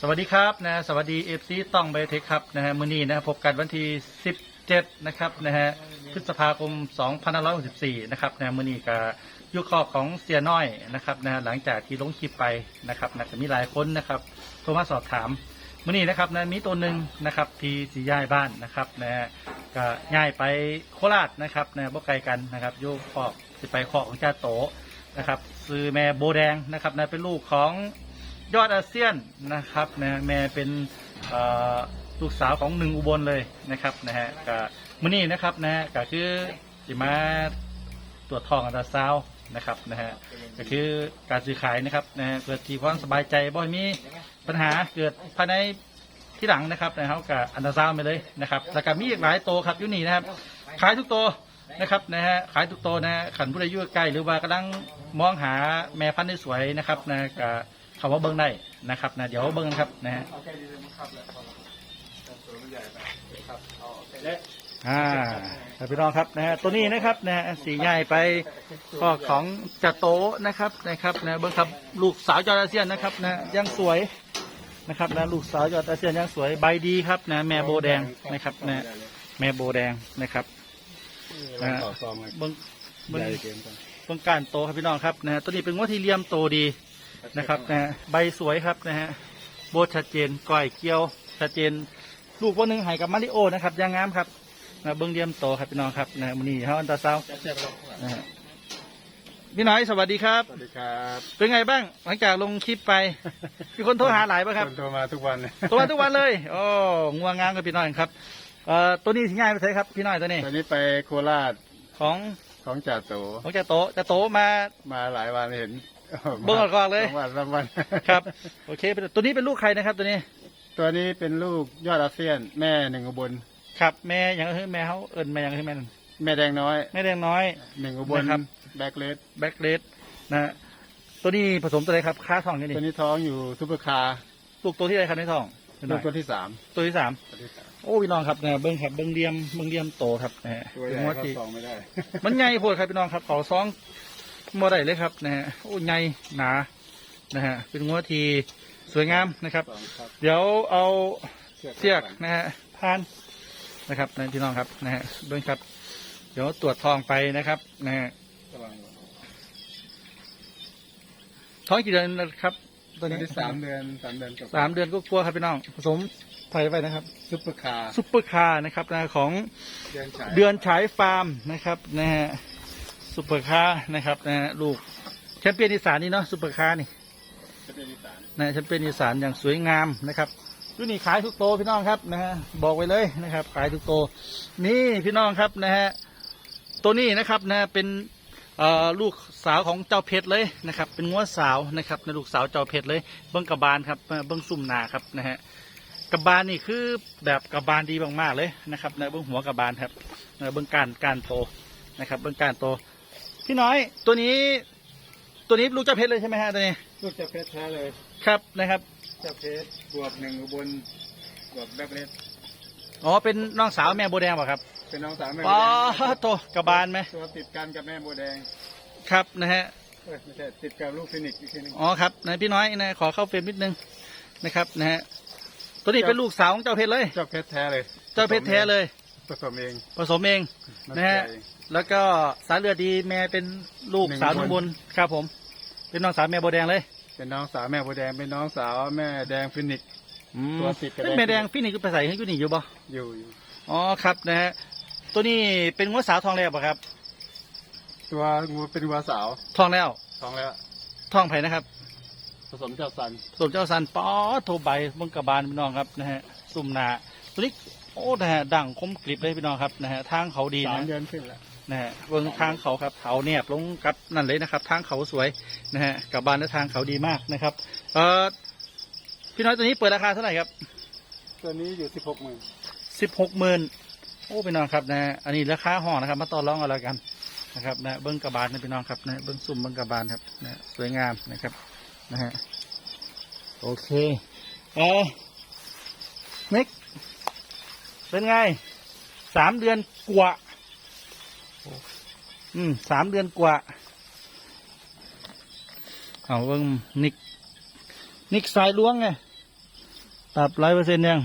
สวัสดีครับนะสวัสดีเอฟซีต้องไบเทคครับนะฮะมื้อนี้นะพบกันวันที่ 17 นะครับนะฮะพฤษภาคม 2564 นะครับนะมื้อนี้กับยุคคอบของเสียน้อยนะครับนะหลังจากที่ลงคลิปไปนะครับนะจะมีหลายคนนะครับโทรมาสอบถามมื้อนี้นะครับนะมีตัวหนึ่งนะครับที่สีย้ายบ้านนะครับนะฮะก็ย้ายไปโคราชนะครับนะบ่ไกลกันนะครับยุคคอกสิไปคอกของจ้าโตนะครับซื้อแม่โบแดงนะครับนะเป็นลูกของ ยอดอาเซียนนะครับนะแม่เป็นลูกสาวของหนึ่งอุบลเลยนะครับนะฮะก็มื้อนี้นะครับนะฮะก็คือสิมาตรวจทองอัตราซาวน์นะครับนะฮะก็คือการซื้อขายนะครับนะฮะเกิดที่ความสบายใจบ่ให้มีปัญหาเกิดภายในที่หลังนะครับนะครับกับอันตราซาวไปเลยนะครับแล้วก็มีอีกหลายโตวครับอยู่นี่นะครับ ขายทุกตัวนะครับนะฮะขายทุกตัวนะฮะขันผู้ใดยู่ใกล้หรือว่ากำลังมองหาแม่พันธุ์ที่สวยนะครับนะก็ คำว่าเบิ้งได้นะครับนะเดี๋ยวเบิ้งนะครับนะฮะอ่าครับพี่น้องครับนะฮะตัวนี้นะครับนะฮะสีใหญ่ไปก็ของจัดโตะนะครับนะครับนะเบิ้งครับลูกสาวยอดอาเซียนนะครับนะยังสวยนะครับนะลูกสาวยอดอาเซียนยังสวยใบดีครับนะแม่โบแดงนะครับนะแม่โบแดงนะครับอ่าต่อซองเลยเบิ้งเบิ้งใหญ่เกินไปเบิ้งการโตครับพี่น้องครับนะฮะตัวนี้เป็นงวดที่เหลี่ยมโตดี นะครับนะฮะใบสวยครับนะฮะโบดชัดเจนก้อยเกี้ยวชัดเจน ลูกวันหนึ่งใหายกับมาริโอนะครับยางงามครับนะเบิ้งเหลี่ยมโตครับพี่น้องครับนะมันนี่เฮาอันตราซาวด์นะฮะพี่น้อยสวัสดีครับ สวัสดีครับเป็นไงบ้าง หลังจากลงคลิปไปมีคนโทรหาหลายป่ะครับนโทรมาทุกวันเลยตัววันทุกวันเลยโอ้งัวงามกับพี่น้อยครับเอ่อตัวนี้ที่ง่ายไปใช่ครับพี่น้อยตัวนี้ ตอนนี้ไปโคราชของของจ่าโตของจะโตจะโตมามาหลายวันเห็น เบิ่งก่อนเลยสองวันสามวันครับ โอเคเป็นตัวนี้เป็นลูกใครนะครับ ตัวนี้ ตัวนี้เป็นลูกยอดอาเซียน แม่หนึ่งอุบลครับ แม่อย่างเฮ้ยแม่เขาเอิญแม่อย่างเฮ้ยแม่นั่นแม่แดงน้อย แม่แดงน้อยหนึ่งอุบลนะครับแบ็กเลสแบ็กเลดนะฮะตัวนี้ผสมตัวอะไรครับค่าทองนี่ตัวนี่นี้ท้องอยู่ซุปเปอร์คาร์ลูกตัวที่อะไรครับในทองลูกตัวที่สามตัวที่สามตัวที่สามโอ้พี่น้องครับนะเบิ้งครับเบิ้งเลียมเบิ้งเลียมโตครับนะฮะตัวใหเป็นญ่หัวก็ที่ซองไม่ได้ มันใหญ่โพดครับพี่น้องครับเขาซอง บ่ได้เลยครับนะฮะโอ้ใหญ่หนานะฮะเป็นหัวที่สวยงามนะครับ สองครับเดี๋ยวเอาเชือกเสียกนะฮะพานนะครับนะพี่น้องครับนะฮะเบิ้งครับ เดี๋ยวตรวจทองไปนะครับนะฮะกำลังอยู่ท้องกี่เดือนนะครับตตัอวนนี้นี้สามเดือนสามเดือนกับสามเดือนก็กลัวครับพี่น้องผสมไทยไปนะครับซุปเปอร์คาร์ซุปเปอร์คาร์นะครับนะของเดือนฉายเดือนฉายฟาร์มนะครับนะฮะ ซุปเปอร์คาร์นะครับนะฮะลูกแชมเปี้ยนอีสานนี่เนาะซุปเปอร์คาร์นี่จะเป็นอีสานนะแชมเปี้ยนอีสานอย่างสวยงามนะครับรุ่นนี้ขายทุกโตวพี่น้องครับนะฮะบอกไว้เลยนะครับ ขายทุกโตวนี่พี่น้องครับนะฮะตัวนี้นะครับนะเป็นเอ่อลูกสาวของเจ้าเพชรเลยนะครับ เป็นงัวสาวนะครับในลูกสาวเจ้าเพชรเลย เบิ้งกระบาลครับเอ่อเบิ้งซุ่มหนาครับนะฮะกระบาลนี่คือแบบกระบาลดีมากๆเลยนะครับในเบิ้งหัวกระบาลครับเอ่อเบิ้งการการโตนะครับ เบิ้งการโต พี่น้อย ตัวนี้ ตัวนี้ลูกเจ้าเพชรเลยใช่ไหมฮะตัวนี้ ลูกจะเพชรแท้เลย ครับนะครับ เจ้าเพชรบวกหนึ่งอุบลบวกแบ็กเลสอ๋อเป็นน้องสาวแม่โบวแดงเปล่ะครับเป็นน้องสาวแม่อ๋อบัวแดงโตกระบาลไหมตัวติดกันกับแม่บัวแดงครับนะฮะ เอ้ยไม่ใช่ติดกับลูกฟินิกซ์อีกทีหนึง อ๋อครับนะพี่น้อยนะขอเข้าเฟรมนิดนึงนะครับนะฮะตัวนี้เป็นลูกสาวของเจ้าเพชรเลย เจ้าเพชรแท้เลยเจ้าเพชรแท้เลย ผสมเองผสมเอง นะฮะ มั่ใจ แล้วก็สายเลือดดีแม่เป็นลูกหนึ่งสาวคนนุ่มบุญครับผม เป็นน้องสาวแม่โบวแดงเลยเป็นน้องสาวแม่บัวแดงเป็นน้องสาวแม่แดงฟินิกซ์อืมตัวติดกับเอ้ยแม่แดงพี่นี่ก็ไปใส่ให้อยู่นี่อยู่บ่อยู่อยู่ อ๋อครับนะฮะตัวนี้เป็นงัวสาวทองแล้วป่ะครับ ตัวงูเป็นวัวสาวทองแล้วท้องแล้วทองไผ่นะครับ ผสมเจ้าสันสมเจ้าสันป๊อโทรใบเบังกระบาลพี่น้องครับนะฮะซุ่มหนาตัวนี้โอ้นะฮะดังคมกริบเลยพี่น้องครับนะฮะทางเขาดีสามนะเดือนขึ้นแล้ว นะฮะเบิ้งทางเขาครับเขาเนี่ยบลงกับนั่นเลยนะครับ ทางเขาสวยนะฮะกระบาลและทางเขาดีมากนะครับ เออพี่น้อยตัวนี้เปิดราคาเท่าไหร่ครับตัวนี้อยู่สิบหกหมื่นสิบหกหมื่นโอ้พี่น้องครับนะฮะอันนี้ราคาห้องนะครับ มาต่อรองกันแล้วกันนะครับนะเบิ้งกระบาลนะพี่น้องครับนะเบิ้งซุ่มเบิ้งกระบาลครับนะสวยงามนะครับนะฮะโอเคเออนิกเป็นไงสามเดือนกว่า อืมสามเดือนกว่า เอาเบิ้งนิก นิกสายล้วงไง ตับร้อยเปอร์เซ็นต์ยัง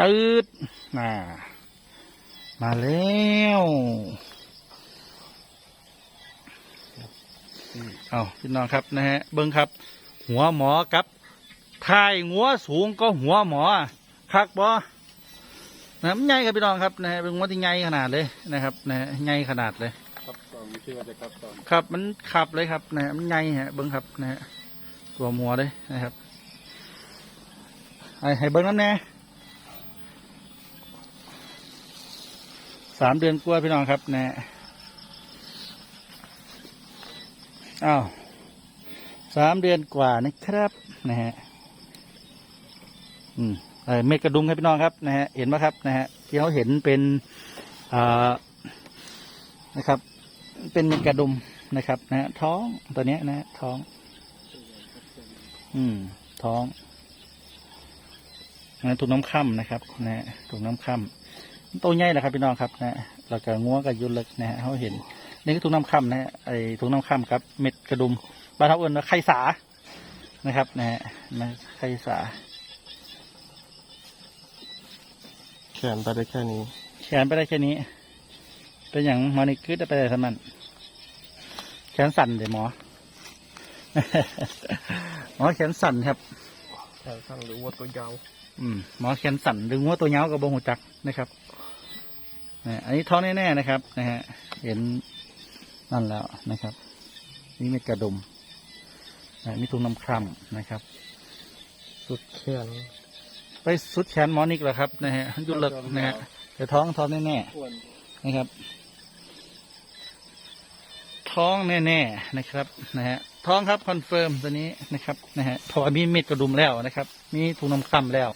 ตืดน่า มาแล้วเอาพี่น้องครับนะฮะ เบิ้งครับ หัวหมอกับทายหัวสูงก็หัวหมอคักบอ นะมันใหญ่ครับพี่น้องครับนะฮะเป็นหัวที่ใหญ่ขนาดเลยนะครับนะฮะใหญ่ขนาดเลยครับสองชื่อว่าจะครับสองครับมันขับเลยครับนะฮะมันใหญ่ฮะเบิ้งครับนะฮะตัวมัวเลยนะครับให้ให้เบิ้งน้ำแน่สามเดือนกว่าพี่น้องครับนะฮะอ้าวสามเดือนกว่านะครับนะฮะอืม เม็ดกระดุมครับพี่น้องครับนะฮะเห็นไหมครับนะฮะที่เขาเห็นเป็นนะครับ เป็นเม็ดกระดุมนะครับ นะฮะท้องตัวเนี้ยนะฮะท้อง อืม ท้องนะถูกน้ำค่ำนะครับ นะฮะถูกน้ำค่ำตัวใหญ่แหละครับพี่น้องครับนะฮะแล้วก็งัวกับยุนเล็กนะฮะเขาเห็นนี่คือถุงน้ำค่ำนะฮะไอ้ถุงน้ำค่ำครับ เม็ดกระดุมบ้านเขาเอิ้นว่าไข่สานะครับ นะฮะนะไข่สา แขนไปได้แค่นี้ แขนไปได้แค่นี้ เป็นอย่างมานี่คือได้ไปได้เท่านั้นแขนสั่นเลยหมอหมอแขนสั่นครับแขนสั้นหรือว่าตัวยาวอืมหมอแขนสั่นดึงหัวตัวเงากับบงหัวจักนะครับนะอันนี้ท้องแน่ๆนะครับ นะฮะ เห็นนั่นแล้วนะครับ นี่เม็ดกระดุมนะนี่ถุงน้ำคร่ำนะครับ สุดแขน ไปสุดแขนหมอนิกแล้วครับนะฮะหยุดเลิกนะฮะแต่ท้องท้องแน่อ้วนๆนะครับ ท้องแน่ๆนะครับนะฮะท้องครับคอนเฟิร์มตัวนี้นะครับนะฮะเพราะว่ามีเม็ดกระดุมแล้วนะครับ มีถุงน้ำคร่ำแล้ว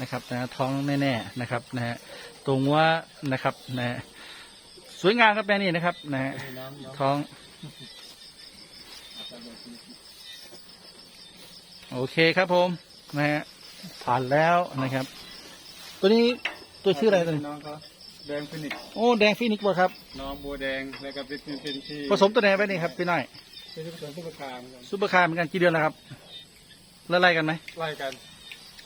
นะครับนะฮะท้องแน่ๆนะครับนะฮะตรงว่านะครับนะฮะสวยงามครับแม่นี่นะครับนะฮะน้ำน้ำท้องโอเคครับผมนะฮะ ผ่านแล้วนะครับ ตัวนี้ตัวชื่ออะไรตัวนี้น้องเขาแดงฟินิกซ์โอ้แดงฟินิกส์บ่ครับ น้องบัวแดงแล้วก็เป็นเป็นที่ผสมตัวไหนไปนี่ครับพี่น้อยเป็นผสมผู้ประคามกันซุปเปอร์คาร์เหมือนกันกี่เดือนแล้วครับแล้วไล่กันไหมไล่กัน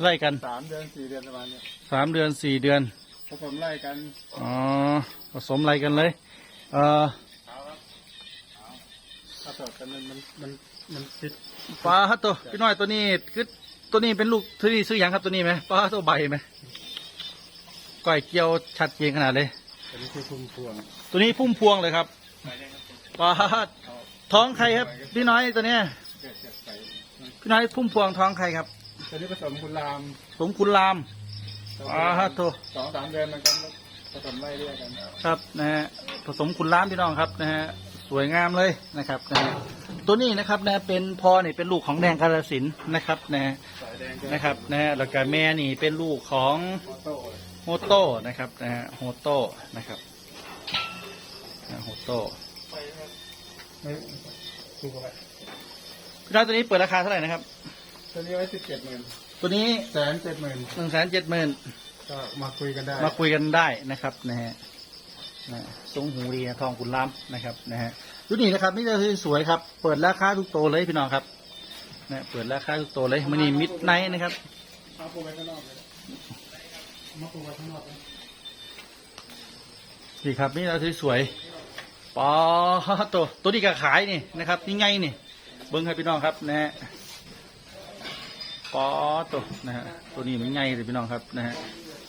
ไล่กันสามเดือนสี่เดือนประมาณเนี้ยสามเดือนสี่เดือนผสมไล่กันอ๋อผสมไล่กันเลยเอ่อเอาครับเอาถ้าตอบกันมันมันมันมันติดปลาฮัตตัวพี่น้อยตัวนี้คือ ตัวนี้เป็นลูกที่นี่ซื้ออย่างครับตัวนี้ไหมปลาตัวใบไหมก้อยเกี่ยวชัดเจนขนาดเลย อันนี้คือพุ่มพวงตัวนี้พุ่มพวงเลยครับปลาท้องใครครับ พี่น้อยตัวเนี้ยเกิดจากใส่พี่น้อยพุ่มพวงท้องใครครับตัวนี้ผสมกุหลาบสมคุณรามปลาฮัตตัวสองสามเดือนมันก็ผสมไล่เรียกกัน ครับนะฮะผสมคุณรามพี่น้องครับนะฮะสวยงามเลยนะครับนะฮะ ตัวนี้นะครับนะเป็นพอนี่เป็นลูกของแดงกาลสินธุ์นะครับนะฮะสายแดงก็นะครับนะฮะแล้วก็แม่นี่เป็นลูกของโต้โฮโต้นะครับนะฮะโฮโต้นะครับนะโฮโต้ไม่ถูกไหมพี่น้อยตัวนี้เปิดราคาเท่าไหร่นะครับ ตัวนี้ไว้สิบเจ็ดหมื่นตัวนี้แสนเจ็ดหมื่นหนึ่งแสนเจ็ดหมื่นก็มาคุยกันได้ มาคุยกันได้นะครับนะฮะนะทรงหูดีนะทองขุนล้ำนะครับนะฮะ ดูนี่นะครับนี่จะสวยครับ เปิดราคาทุกโตวเลยพี่น้องครับนะเปิดราคาทุกโตวเลยมันนี่มิดไนท์นะครับมาปูไว้ข้างนอกเลยมาปูไว้ข้างนอกเลยนี่ครับนี่เราสวยๆปอตัวตัวนี้ก็ขายนี่นะครับนี่ไงนี่เบิ้งให้พี่น้องครับนะฮะปอตัวนะฮะตัวนี้มันไงเลยพี่น้องครับนะฮะ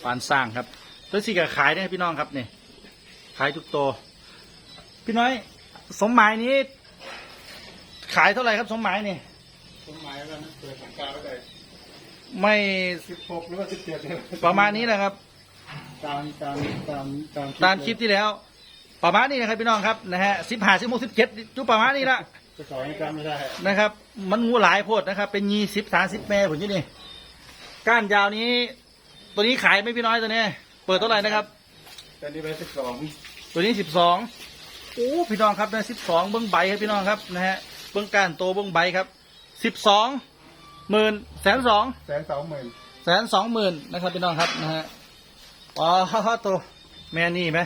ปานสร้างครับตัวสี่ก็ขายได้พี่น้องครับนี่ขายทุกตัวพี่น้อย สมหมายนี้ ขายเท่าไหร่ครับ สมหมายนี่ต้นไม้แล้วนะเปิดสังกาไว้เลยไม่สิบหกหรือว่าสิบเจ็ดเนี่ยประมาณนี้แหละครับ ตามตามตามตามตามคลิปที่แล้ว ประมาณนี้นะครับพี่น้องครับนะฮะสิบห้าสิบหกสิบเจ็ดจุประมาณนี้ละจะสอนให้จำไม่ได้นะครับ มันงูหลายโพดนะครับ เป็นยี่สิบสามสิบแม่ผมที่นี่ก้านยาวนี้ ตัวนี้ขายไหม่พี่น้อยตัวนี้ เปิดเท่าไหร่นะครับตอนนี้ไปสิบสองตัวนี้สิบสอง โอ้พี่น้องครับนะสิบสองเบิ้งใบครับพี่น้องครับนะฮะเบิ้งก้านโตเบิ้งใบครับสิบสองหมื่นแสนสองแสนสองหมื่นแสนสองหมื่นนะครับพี่น้องครับนะฮะอ๋อตัวแม่นี่ไหม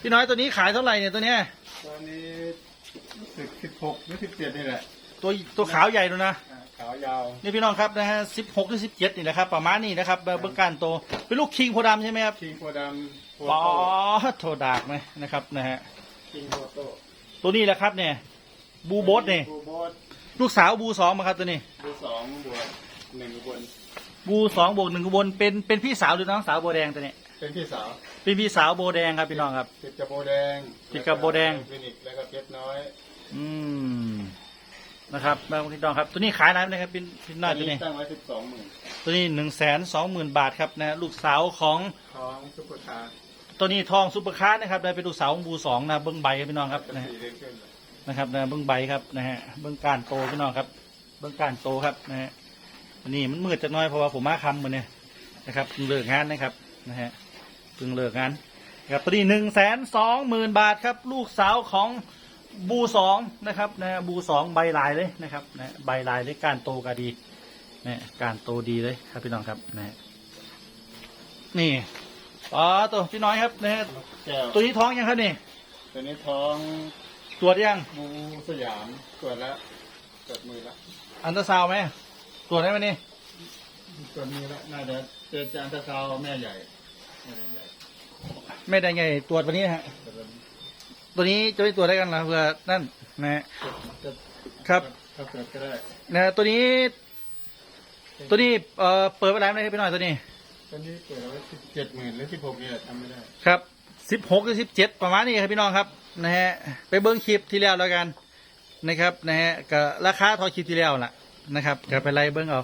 พี่น้อยตัวนี้ขายเท่าไหร่เนี่ยตัวเนี้ยตอนนี้สิบสิบหกหรือสิบเจ็ดนี่แหละตัวตัวขาวใหญ่ดูนะอ่าขขาวยาวนี่พี่น้องครับนะฮะสิบหกถึงสิบเจ็ดนี่นะครับประมาณนี้นะครับเบื้องการโตเป็นลูกคิงโพธิ์ดำใช่ไหมครับ คิงโพดำโพปอโต้โทดากไหมนะครับนะฮะ คิงโพโต้ตัวนี้แหละครับเนี่ยบูโบสเนี่ยบูโบสลูกสาวบูสองมาครับตัวนี้ บูสองบวกหนึ่งบนบูสองบวกหนึ่งอุบลเป็นเป็นพี่สาวหรือน้องสาวโบแดงตัวนี้เป็นพี่สาวเป็นพี่สาวโบแดงครับพี่น้องครับ ติดกับโบแดงติดกับโบแดง ฟินิกซ์แล้วก็เพชรน้อย อืมนะครับพี่น้องครับ ตัวนี้ขายอะไรนะครับเป็นเป็นน้อยตัวนี้ตั้งไว้สิบสองหมื่นตัวนี้หนึ่งแสนสองหมื่นบาทครับนะฮะลูกสาวของของซุปเปอร์คาร์ ตัวนี้ทองซุปเปอร์คาร์นะครับได้เป็นลูกสาของบูสองนะเบิ้องใบครับพี่น้องครับนะฮะนะครับนะเบิ้องใบครับนะฮะเบิ้องการโตพี่น้องครับ เบิ้องการโตครับนะฮะอันนี้มันมืดจักน้อยเพราะว่าผมมาคำมันเนี่ยนะครับเพิ่งเลิกงานนะครับนะฮะเพิ่งเลิกงานครับตัวนี้หนึ่งแสนสองหมื่นบาทครับ ลูกสาวของบูสองนะครับนะฮะบูสองใบลายเลยนะครับนะใบลายเลยการโตก็ดีนะการโตดีเลยครับพี่น้องครับนะฮะนี่ อ๋อตัวพี่น้อยครับนะฮะแก้วตัวนี้ท้องยังครับนี่ตัวนี้ท้องตรวจยังบูสยามตรวจแล้วตรวจมือแล้วอันตราซาวด์ไหมตรวจได้ไหมนี่ตรวจมือแล้วน่าจะเจอจานตะเกาแม่ใหญ่แม่ใหญ่ไม่ได้ไงตรวจวันนี้ฮะแต่เป็นตัวนี้จะไม่ตรวจได้กันเหรอเพื่อนั่นนะฮะจะครับถ้าเกิดก็ได้นะตัวนี้ ตัวนี้เอ่อเปิดไปแล้วนะครับพี่หน่อยตัวนี้ ตอนนี้เปิดไว้สิบเจ็ดหมื่นหรือสิบหกเนี่ยทำไม่ได้ ครับสิบหกหรือสิบเจ็ดประมาณนี้ครับพี่น้องครับนะฮะไปเบิ้งคลิปที่แล้วแล้วกันนะครับนะฮะก็ราคาทอคลิปที่แล้วล่ะนะครับก็ไปไล่เบิ้งเอา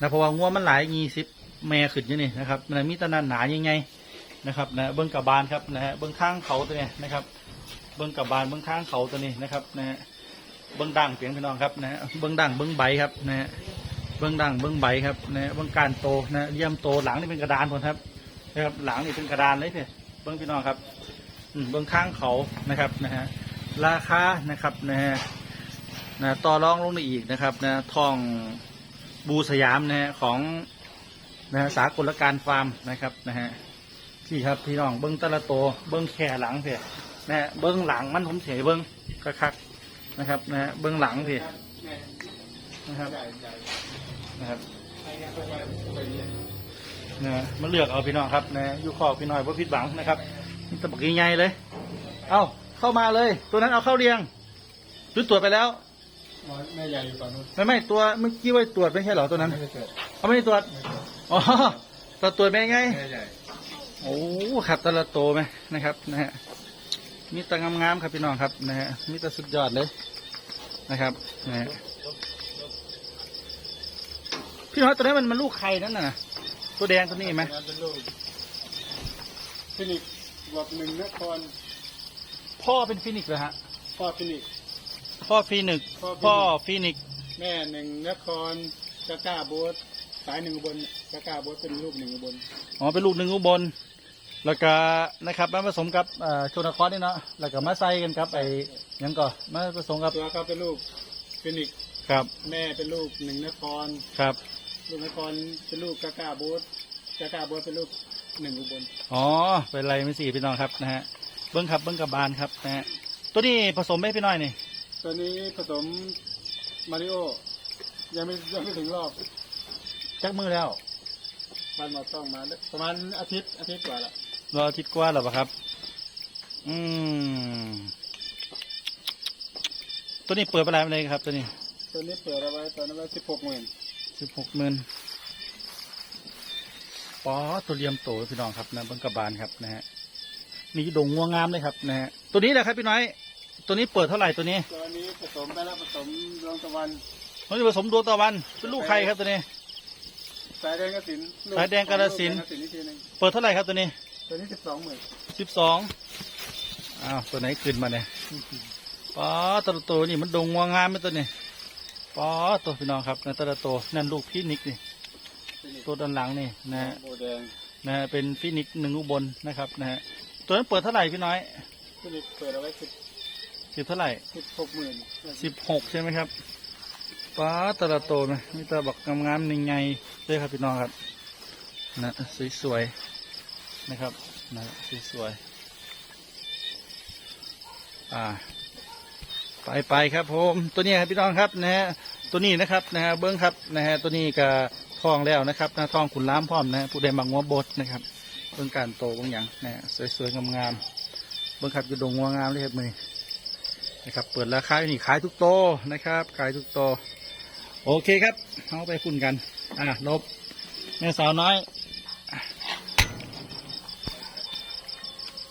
นะเพราะว่างัวมันหลายงีสิบแม่ขึ้นอยู่นี่นะครับมันมีตะนันหนายังไงนะครับนะเบิ้งกับบานครับนะฮะเบิ้งข้างเขาตัวนี้นะครับ เบิ้งกับบานเบิ้งข้างเขาตัวนี้นะครับนะฮะเบิ้งดังเสียงพี่น้องครับนะฮะเบิ้งดังเบิ้งใบครับนะฮะ เบิ้องดังเบิ้องใบครับนะเบิ้องการโตนะเยี่ยมโตหลังนี่เป็นกระดานคนครับนะครับ หลังนี่เป็นกระดานเลยเนี่ยเบิ้องพี่น้องครับเบิ้องข้างเขานะครับนะฮะราคานะครับนะฮะนะต่อรองลงได้อีกนะครับนะทองบูสยามนะฮะของนะฮะสากลการฟาร์มนะครับนะฮะพี่ครับพี่น้องเบิ้องตะละโต เบิ้องแค่หลังเพียนะฮะเบื้องหลังมันผมเสียเบื้องคักๆนะครับนะฮะเบื้องหลังเพี่นะครับ นะครับใช่ครับไปไปเนี่ยนะฮะมาเลือกเอาพี่น้องครับนะอยูคอพี่น้อยว่าผิดหวังนะครับนี่ตะบักใหญ่ๆเลย เอ้าเข้ามาเลย ตัวนั้นเอาเข้าเรียงหรือตรวจไปแล้วอ๋อแม่ใหญ่อยู่ก่อนนู้นไม่ไม่ตัวเมื่อกี้ว่าตรวจไม่ใช่เหรอตัวนั้นไม่ได้เกิดเขาไม่ได้ตรวจไม่เกิดอ๋อตรวจตรวจเป็นไงแม่ใหญ่โอ้ขับแตละโตไหมนะครับ นะฮะมีแตงามๆครับพี่น้องครับนะฮะมีแต่สุดยอดเลยนะครับนะฮะ พี่น้อยตัวนี้มันมันลูกใครนั่นน่ะ ตัวแดงตัวนี้ไหมนั่นเป็นลูกฟินิกบวกหนึ่งนครพ่อเป็นฟินิกเหรอฮะ พ่อฟินิกพ่อฟินิกพ่อฟีนิกแม่หนึ่งนครกาก้าโบสสายหนึ่งอุบนกาก้าโบสเป็นลูกหนึ่งอุบนอ๋อเป็นลูกหนึ่งอุบลแล้วก็นะครับมาผสมกับโชนคอรนี่เนาะแล้วก็มาใส่กันครับไอ้ยังก่อนมาผสมกับตัวเขาเป็นลูกฟินิกครับ แม่เป็นลูกหนึ่งนครครับ ลูกนครเป็นลูกกาก้าโบสกาก้าโบสเป็นลูกหนึ่งอุบลอ๋อเป็นไรไม่สี่พี่น้องครับนะฮะเบิ้งครับเบิ้งกับบานครับนะฮะตัวนี้ผสมให้พี่น้อยนี่ตัวนี้ผสมมาริโอยังไม่ยังไม่ถึงรอบจักมือแล้วมันมาต้องมาประมาณอาทิตย์อาทิตย์กว่าละรออาทิตย์กว่าแล้วปะครับ อืมตัวนี้เปิดไปแล้วเลยครับ ตัวนี้ ตัวนี้เปิดเอาไว้ตอนนั้นไว้สิบหกหมื่น สิบหกหมื่นป๋อตัวเลียมโตพี่น้องครับนะเบิ้งกับบานครับนะฮะนี่ดงงัวงามเลยครับนะฮะตัวนี้แหละครับพี่น้อย ตัวนี้เปิดเท่าไหร่ตัวนี้ตัวนี้ผสมไปแล้วผสมดวงตะวันมันจะผสมดวงตะวันเป็นลูกใครครับตัวนี้สายแดงกระสินลูสายแดงกาฬสินธุ์ลูกแดงกาฬสินธุ์อีกทีหนึ่งเปิดเท่าไหร่ครับตัวนี้ ตัวนี้สิบสองหมื่นสิบสองอ้าวตัวไหนขึ้นมาเนี่ยป๋อตัวโตนี่มันดงงัวงามไหมตัวนี้ ป๋อตัวพี่น้องครับนะตัวโตนั่นลูกพี่นิกนี่ตัวด้านหลังนี่นะฮะโบแดงนะฮะเป็นฟินิกซ์หนึ่งอุบลนะครับนะฮะตัวนั้นเปิดเท่าไหร่พี่น้อยตัวนี้เปิดเอาไว้สิบสิบเท่าไหร่สิบหกหมื่นสิบหกใช่ไหมครับป้าตระโตนะมีตาบักงามๆยังไงเลยครับพี่น้องครับนะสวยๆนะครับนะสวยๆอ่า ไปไปครับผมตัวนี้ครับพี่น้องครับนะฮะตัวนี้นะครับนะฮะเบิ้งครับนะฮะตัวนี้ก็ทองแล้วนะครับนะทองขุนล้ามพร้อมนะฮะผู้ใดมักงัวบดนะครับเบิ้งการโตบางอย่างนะฮะสวยๆงามๆเบิ้งครับอยู่ดงงัวงามเลยครับมือนี้นะครับเปิดราคาอยู่นี่ขายทุกโตนะครับ ขายทุกโตโอเคครับเอาไปคุณกันอะลบแม่สาวน้อย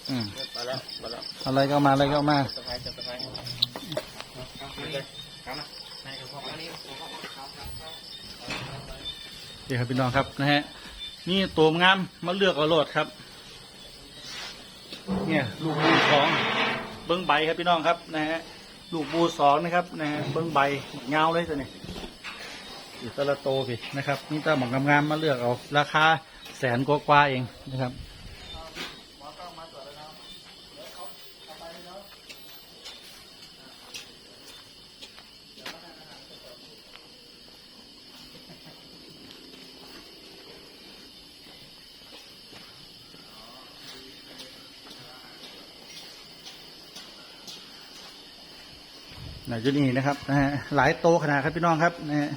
อืมไปแล้วไปแล้วอะไรก็เอามาอะไรก็เอามา เดี๋ยวครับพี่น้องครับนะฮะนี่ตัวงามมาเลือกเอาโลดครับ เนี่ยลูกบูสองเบิ้งใบครับพี่น้องครับนะฮะลูกบูสองนะครับนะฮะเบิ้งใบเงาเลยตัวนี้อยู่ตะละโตพี่นะครับนี่ตาหมองงามๆมาเลือกเอาราคาแสนกว่าๆเองนะครับ ไหนจะนี่นะครับนะฮะหลายโตขนาดครับพี่น้องครับนะฮะ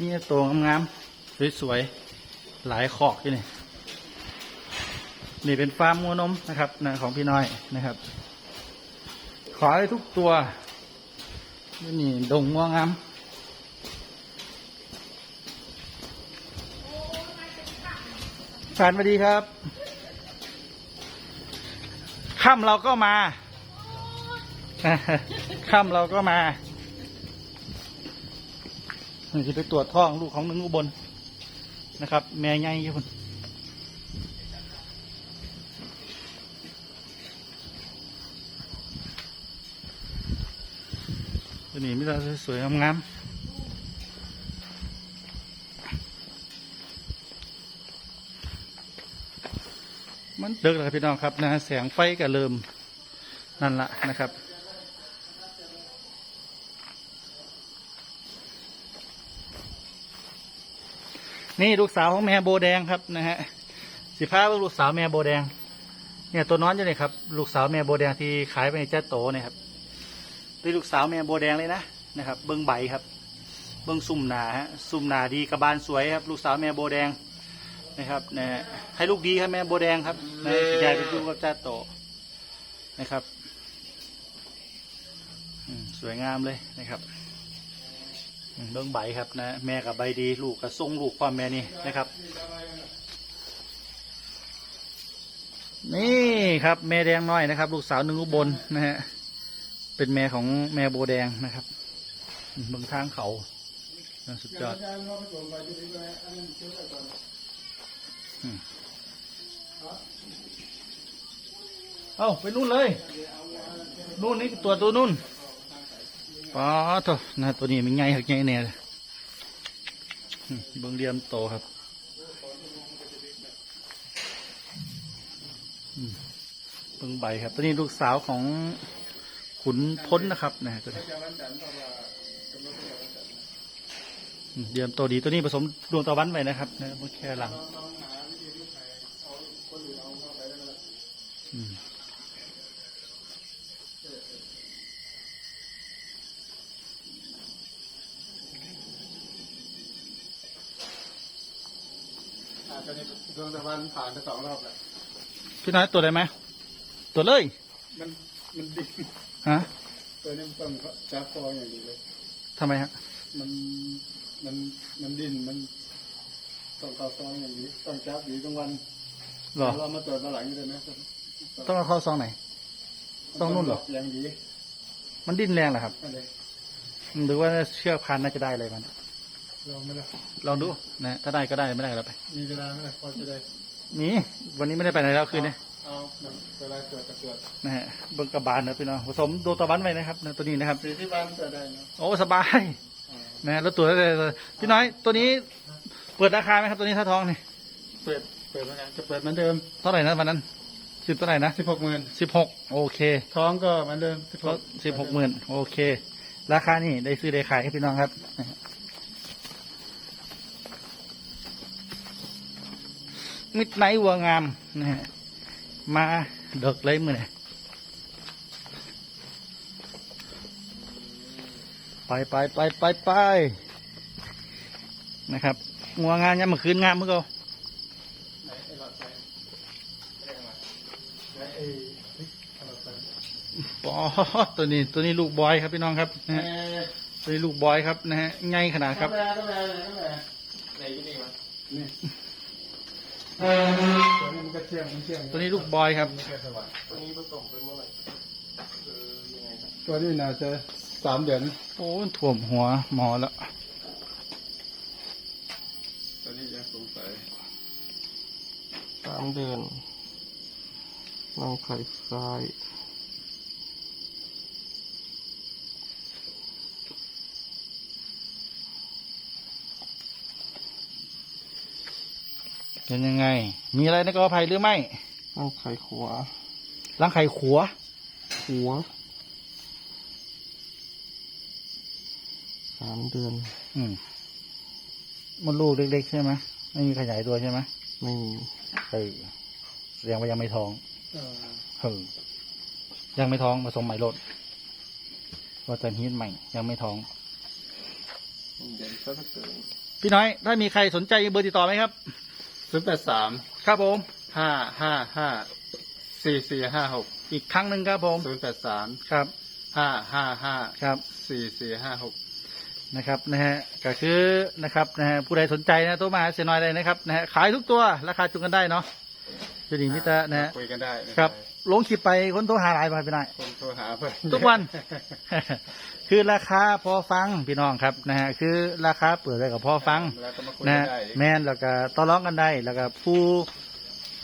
นี่โตงามๆสวยๆหลายขอกที่นี่นี่เป็นฟาร์มงัวนมนะครับนะของพี่น้อยนะครับ ขอให้ทุกตัวนี่ดงงัวงามสวัสดีครับค่ำเราก็มา ค่ำเราก็มานี่จะไปตรวจท้องลูกของหนึ่งอุบลนะครับ แม่ใหญ่ยี่คนตัวนี้มิตรสวยๆงามๆมันเดึกแล้วพี่น้องครับนะแสงไฟก็เริ่มนั่นละนะครับ นี่ลูกสาวของแม่โบแดงครับนะฮะสิพาลูกสาวแม่โบแดง เนี่ยตัวน้อยอยู่เลยครับ ลูกสาวแม่โบแดงที่ขายไปในเจ้าโตเนี่ยครับเป็นลูกสาวแม่โบแดงเลยนะนะครับ เบิ้งใบครับ เบิ้งซุ่มหนาฮะซุ่มหนาดีกระบาลสวยครับ ลูกสาวแม่โบแดงนะครับนะฮะให้ลูกดีครับแม่โบแดงครับนะยายเป็นลูกกับเจ้าโตนะครับสวยงามเลยนะครับ เบื้องใบครับนะ แม่กับใบดีลูกกับทรงลูกความแม่นี่นะครับ นี่ครับ แม่แดงน้อยนะครับ ลูกสาวหนึ่งอุบลนะฮะเป็นแม่ของแม่โบแดงนะครับอืมเบื้องทางเขาสุดยอดเอาไปนู่นเลย นู่นนี่ตัวตัวนู่น ป๋อตัวนะตัวนี้มันใหญ่หักใหญ่แน่เลยเบิ้งเรียมโตครับเบิ้งใบครับ ตัวนี้ลูกสาวของขุนพ้นนะครับนะตัวนี้เรียมโตดีตัวนี้ผสมดวงตะวันไว้นะครับนะมันแค่หลังอืม อาจจะในดวงตะวันผ่านไปสองรอบแล้วพี่น้อยตัวได้ไหมตัวเลย มันมันดิ้นฮะตัวนี้มันต้องจับคออย่างดีเลย ทำไมฮะ มันมันมันดิ้นมันต้องเข้าซองอย่างนี้ต้องจับดีกลางวันหรอ เรามาตรวจมาหลังนี้เลยนะต้องเอาเข้าซองไหน ซองนู่นเหรอ อย่างดีมันดิ้นแรงเหรอครับอะไรหรือว่าเชือกพันน่าจะได้เลยมัน ลองไม่ได้ลองดูนะถ้าได้ก็ได้ไม่ได้ก็แล้วไป มีเวลาไหมพอจะได้นี่วันนี้ไม่ได้ไปไหนแล้วคืนนี้เอาเวลาตรวจก็ตรวจนะฮะเบิ้งกระบาลนะพี่น้องผสมโดตะวันไว้นะครับนะตัวนี้นะครับสี่ที่บ้านจะได้นะโอ้สบายนะแล้วตัวได้เลยพี่น้อยตัวนี้เปิดราคาไหมครับตัวนี้ถ้าทองนี่เปิดเปิดเหมือนกันจะเปิดเหมือนเดิมเท่าไหร่นะวันนั้นสิบเท่าไหร่นะสิบหกหมื่นสิบหกโอเคท้องก็เหมือนเดิมสิบหกสิบหกหมื่นโอเค ราคานี่ได้ซื้อได้ขายให้พี่น้องครับ มิดไนท์วัวงามนะฮะมาเด็กเลยมือนี่ปไปไปไปไปไปนะครับงัวงานยามมื่อคืนงามมึงก็ปอตัวนี้ตัวนี้ลูกบอยครับพี่น้องครับนะฮะตัวนี้ลูกบอยครับนะฮะไงขนาดครับนี่ ตัวนี้มันก็เชื่องมันเชื่องตัวนี้ลูกบอยครับตัวนี้ผสมเป็นเมื่อไหร่เออยังไงครับตัวนี้น่าจะสามเดือนโอ้ถ่วมหัวหมอแล้วตัวนี้ยังสงสัยสามเดือนน้องไข่ทราย เป็นยังไง มีอะไรในกอไผ่หรือไม่น้องไข่ขวาล้างไข่ขัวหัวสามเดือน อืมมดลูกเล็กๆใช่ไหมไม่มีขยายตัวใช่ไหมไม่มีเออแสดงว่ายังไม่ท้องเออเออยังไม่ท้องผสมใหม่รดว่าจะฮีทใหม่ ยังไม่ท้องเดือนก็จะเกินพี่น้อย ถ้ามีใครสนใจเบอร์ติดต่อไหมครับ ศูนย์แปดสามครับผม ห้าห้าห้าสี่สี่ห้าหกอีกครั้งหนึ่งครับผม ศูนย์แปดสามครับ ห้าห้าห้าครับ สี่สี่ห้าหกนะครับนะฮะก็คือนะครับนะฮะผู้ใดสนใจนะโทรมาหาเสียน้อยเลยนะครับนะฮะขายทุกตัวราคาจุงกันได้เนาะ จุดิมิตรนะฮะคุยกันได้นะครับลงคลิปไปคนโทรหาหลายบาทพี่น้อยคนโทรหาเพื่อนทุกวัน คือราคาพอฟังพี่น้องครับนะฮะคือราคาเปิดได้กับพอฟังแล้วก็มาคุยนะกัฮะนได้แม่นแล้วก็ต่อร้องกันได้แล้วก็ผู้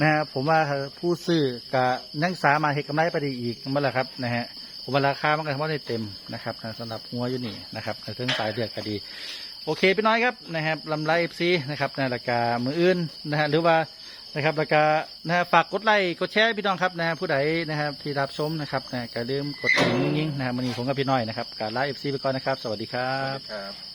นะฮะผมว่าผู้ซื้อกับนักสามารถเห็นกำไรไปได้อีกนั่นแหละครับนะฮะผมว่าราคามันก็ทำได้เต็มนะครับนะสำหรับหัวอยู่นี่นะครับในเรื่องสายเลือดก็ดี โอเคพี่น้อยครับนะครับลำไรเอฟซีนะครับนะราคามืออื่นนะฮะหรือว่า นะครับ แล้วก็นะฝากกดไลค์กดแชร์พี่น้องครับนะผู้ใดนะครับที่รับชมนะครับนะก็อย่าลืมกดกระดิ่งยิ่งๆนะครับวันนี้ผมกับพี่น้อยนะครับการไลฟ์เอฟซีไปก่อนนะครับ สวัสดีครับ